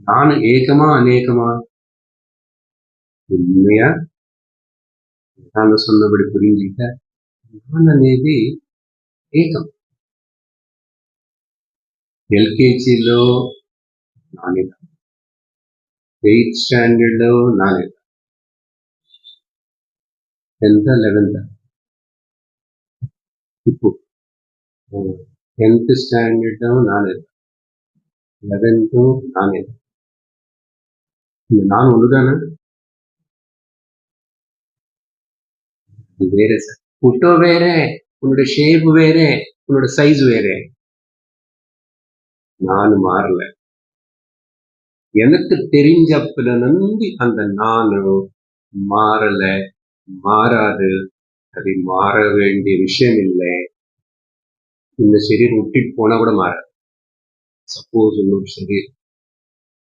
దాని ఏకమా అనేకమా? ఉన్నాయా సున్నబడి గురించి జ్ఞాన్ అనేది ఏకం. ఎల్కేజీలో నాణ్యత. ఎయిత్ స్టాండర్డ్లో నాణ్యత. Tenth eleventh. ఇప్పుడు టెన్త్ స్టాండర్డ్ నాణ్యత. లెవెన్త్ నాణ్యత. இந்த நான் ஒண்ணுதானே இது வேற சார் புட்டோ வேற உன்னோட ஷேப் வேற உன்னோட சைஸ் வேற. நான் மாறல. எனக்கு தெரிஞ்சப்பல நம்பி அந்த நானும் மாறல. மாறாது. அது மாற வேண்டிய விஷயம் இல்லை. இந்த சரீரம் விட்டுட்டு போனா கூட மாறாது. சப்போஸ் இன்னொரு சரீரம்.